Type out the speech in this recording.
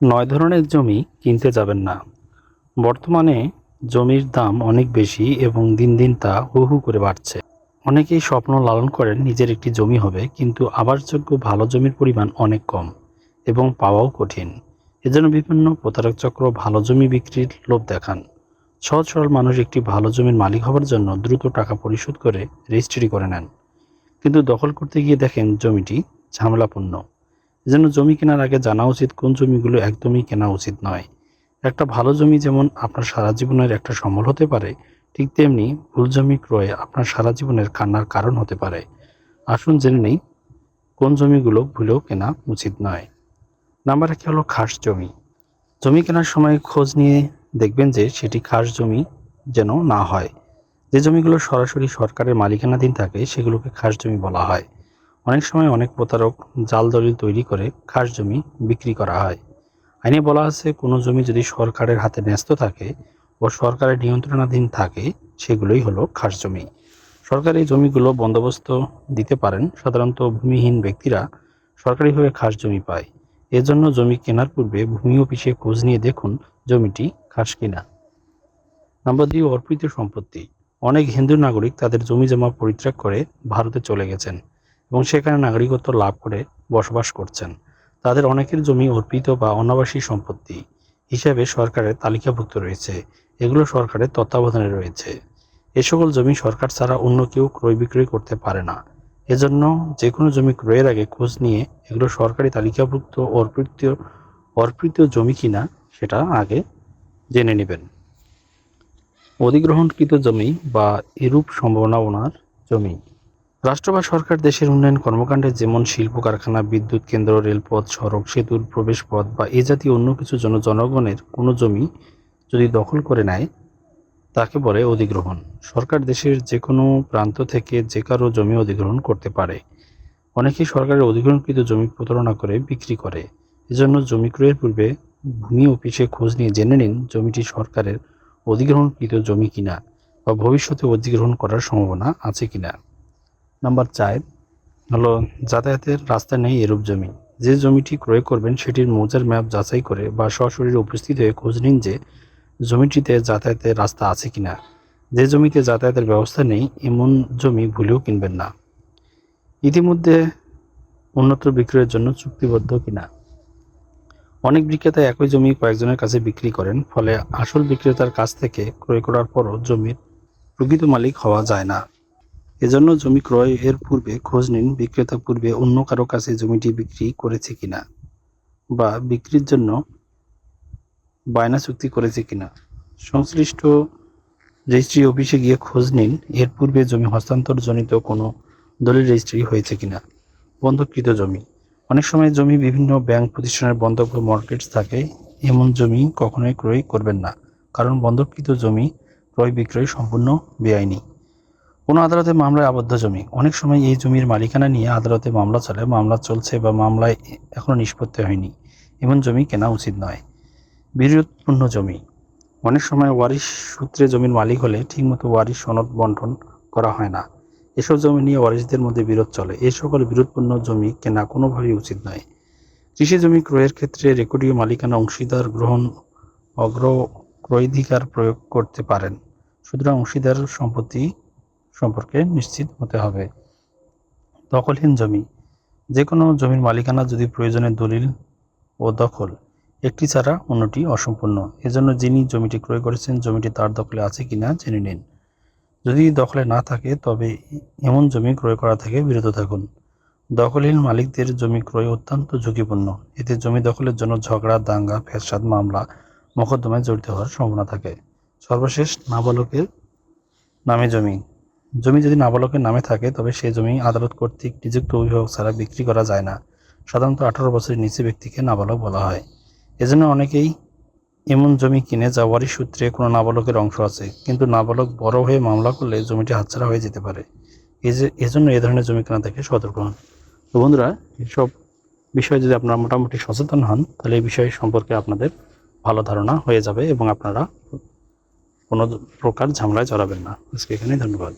নয় ধরনের জমি কিনতে যাবেন না। বর্তমানে জমির দাম অনেক বেশি এবং দিন দিন তা হু হু করে বাড়ছে। অনেকেই স্বপ্ন লালন করেন নিজের একটি জমি হবে, কিন্তু আবাসযোগ্য ভালো জমির পরিমাণ অনেক কম এবং পাওয়াও কঠিন। এজন্য বিভিন্ন প্রতারক চক্র ভালো জমি বিক্রির লোভ দেখান। সহজ সরল মানুষ একটি ভালো জমির মালিক হবার জন্য দ্রুত টাকা পরিশোধ করে রেজিস্ট্রি করে নেন। কিন্তু দখল করতে গিয়ে দেখেন জমিটি ঝামেলাপূর্ণ। এজন্য জমি কেনার আগে জানা উচিত কোন জমিগুলো একদমই কেনা উচিত নয়। একটা ভালো জমি যেমন আপনার সারা জীবনের একটা সম্বল হতে পারে, ঠিক তেমনি ভুল জমি ক্রয়ে আপনার সারা জীবনের কান্নার কারণ হতে পারে। আসুন জেনে নেই, কোন জমিগুলো ভুলেও কেনা উচিত নয়। নাম্বার এক হলো খাস জমি। জমি কেনার সময় খোঁজ নিয়ে দেখবেন যে সেটি খাস জমি যেন না হয়। যে জমিগুলো সরাসরি সরকারের মালিকানাধীন থাকে, সেগুলোকে খাস জমি বলা হয়। অনেক সময় অনেক প্রতারক জাল দলিল তৈরি করে খাস জমি বিক্রি করা হয়। আইনে বলা আছে, কোনো জমি যদি সরকারের হাতে ন্যস্ত থাকে ও সরকারের নিয়ন্ত্রণাধীন থাকে, সেগুলোই হলো খাস জমি। সরকার এই জমিগুলো বন্দোবস্ত দিতে পারেন, সাধারণত ভূমিহীন ব্যক্তিরা সরকারিভাবে খাস জমি পায়। এজন্য জমি কেনার পূর্বে ভূমি অফিসে খোঁজ নিয়ে দেখুন জমিটি খাস কিনা। নাম্বার দুই, অর্পিত সম্পত্তি। অনেক হিন্দু নাগরিক তাদের জমি জমা পরিত্যাগ করে ভারতে চলে গেছেন। এবং সেখানে নাগরিকত্ব লাভ করে বসবাস করছেন। তাদের অনেকের জমি অর্পিত বা অনাবাসী সম্পত্তি হিসাবে সরকারের তালিকাভুক্ত রয়েছে। এগুলো সরকারের তত্ত্বাবধানে রয়েছে। এ সকল জমি সরকার ছাড়া অন্য কেউ ক্রয় বিক্রয় করতে পারে না। এজন্য যে কোনো জমি ক্রয়ের আগে খোঁজ নিয়ে এগুলো সরকারি তালিকাভুক্ত অর্পিত অর্পিত জমি কিনা সেটা আগে জেনে নেবেন। অধিগ্রহণকৃত জমি বা এরূপ সম্ভাবনার জমি। রাষ্ট্র বা সরকার দেশের উন্নয়ন কর্মকাণ্ডে যেমন শিল্প কারখানা, বিদ্যুৎ কেন্দ্র, রেলপথ, সড়ক, সেতুর প্রবেশপথ বা এ জাতীয় অন্য কিছু জন জনগণের কোনো জমি যদি দখল করে নেয়, তাকে বলে অধিগ্রহণ। সরকার দেশের যে কোনো প্রান্ত থেকে যে কারও জমি অধিগ্রহণ করতে পারে। অনেকেই সরকারের অধিগ্রহণকৃত জমি প্রতারণা করে, বিক্রি করে। এজন্য জমি ক্রয়ের পূর্বে ভূমি অফিসে খোঁজ নিয়ে জেনে নিন জমিটি সরকারের অধিগ্রহণকৃত জমি কিনা বা ভবিষ্যতে অধিগ্রহণ করার সম্ভাবনা আছে কিনা। নাম্বার চার হলো, যাতায়াতের রাস্তা নেই এরূপ জমি। যে জমিটি ক্রয় করবেন, সেটির মৌজার ম্যাপ যাচাই করে বা সশরীরে উপস্থিত হয়ে খোঁজ নিন যে জমিটিতে যাতায়াতের রাস্তা আছে কিনা। যে জমিতে যাতায়াতের ব্যবস্থা নেই, এমন জমি ভুলেও কিনবেন না। ইতিমধ্যে উন্নত বিক্রয়ের জন্য চুক্তিবদ্ধ কিনা। অনেক বিক্রেতা একই জমি কয়েকজনের কাছে বিক্রি করেন, ফলে আসল বিক্রেতার কাছ থেকে ক্রয় করার পরও জমির প্রকৃত মালিক হওয়া যায় না। এজন্য জমি ক্রয় এর পূর্বে খোঁজ নিন, বিক্রেতা পূর্বে অন্য কারও কাছে জমিটি বিক্রি করেছে কিনা বা বিক্রির জন্য বায়না চুক্তি করেছে কিনা। সংশ্লিষ্ট রেজিস্ট্রি অফিসে গিয়ে খোঁজ নিন, এর পূর্বে জমি হস্তান্তরজনিত কোনো দলিল রেজিস্ট্রি হয়েছে কিনা। বন্ধককৃত জমি। অনেক সময় জমি বিভিন্ন ব্যাংক প্রতিষ্ঠানের বন্ধক মর্গেজ থাকে, এমন জমি কখনোই ক্রয় করবেন না, কারণ বন্ধককৃত জমি ক্রয় বিক্রয় সম্পূর্ণ বেআইনি। কোনো আদালতে মামলায় আবদ্ধ জমি। অনেক সময় এই জমির মালিকানা নিয়ে আদালতে মামলা চলে, মামলা চলছে বা মামলায় এখনও নিষ্পত্তি হয়নি। এমন জমি কেনা উচিত নয়। বিরোধপূর্ণ জমি। অনেক সময় ওয়ারিশ সূত্রে জমির মালিক হলে ঠিকমতো ওয়ারিশ সনদ বন্টন করা হয় না। এসব জমি নিয়ে ওয়ারিশদের মধ্যে বিরোধ চলে। এই সকল বিরোধপূর্ণ জমি কেনা কোনোভাবেই উচিত নয়। কৃষি জমি ক্রয়ের ক্ষেত্রে রেকর্ডীয় মালিকানা অংশীদার গ্রহণ অগ্র ক্রয়াধিকার প্রয়োগ করতে পারেন। সুতরাং অংশীদার সম্পত্তি সম্পর্কে নিশ্চিত হতে হবে। দখলহীন জমি। যে কোনো জমির মালিকানা যদি প্রয়োজনে দলিল ও দখল, একটি ছাড়া অন্যটি অসম্পূর্ণ। এজন্য যিনি জমিটি ক্রয় করেছেন, জমিটি তার দখলে আছে কিনা জেনে নিন। যদি দখলে না থাকে, তবে এমন জমি ক্রয় করা থেকে বিরত থাকুন। দখলহীন মালিকদের জমি ক্রয় অত্যন্ত ঝুঁকিপূর্ণ। এতে জমি দখলের জন্য ঝগড়া, দাঙ্গা, ফ্যাসাদ, মামলা, মোকদ্দমায় জড়িত হওয়ার সম্ভাবনা থাকে। সর্বশেষ নাবালকের নামে জমি। জমি যদি নাবালকের নামে থাকে, তবে সেই জমি আদালত কর্তৃক নিযুক্ত অভিভাবক ছাড়া বিক্রি করা যায় না। সাধারণত আঠারো বছরের নিচে ব্যক্তিকে নাবালক বলা হয়। এজন্য অনেকেই এমন জমি কিনে যা ওয়ারিশ সূত্রে কোনো নাবালকের অংশ আছে, কিন্তু নাবালক বড় হয়ে মামলা করলে জমিটি হাতছাড়া হয়ে যেতে পারে। এজন্য এ ধরনের জমি কেনা থেকে সতর্ক হন। তো বন্ধুরা, এসব বিষয়ে যদি আপনারা মোটামুটি সচেতন হন, তাহলে এই বিষয় সম্পর্কে আপনাদের ভালো ধারণা হয়ে যাবে এবং আপনারা কোনো প্রকার ঝামেলায় জড়াবেন না। আজকে এখানে ধন্যবাদ।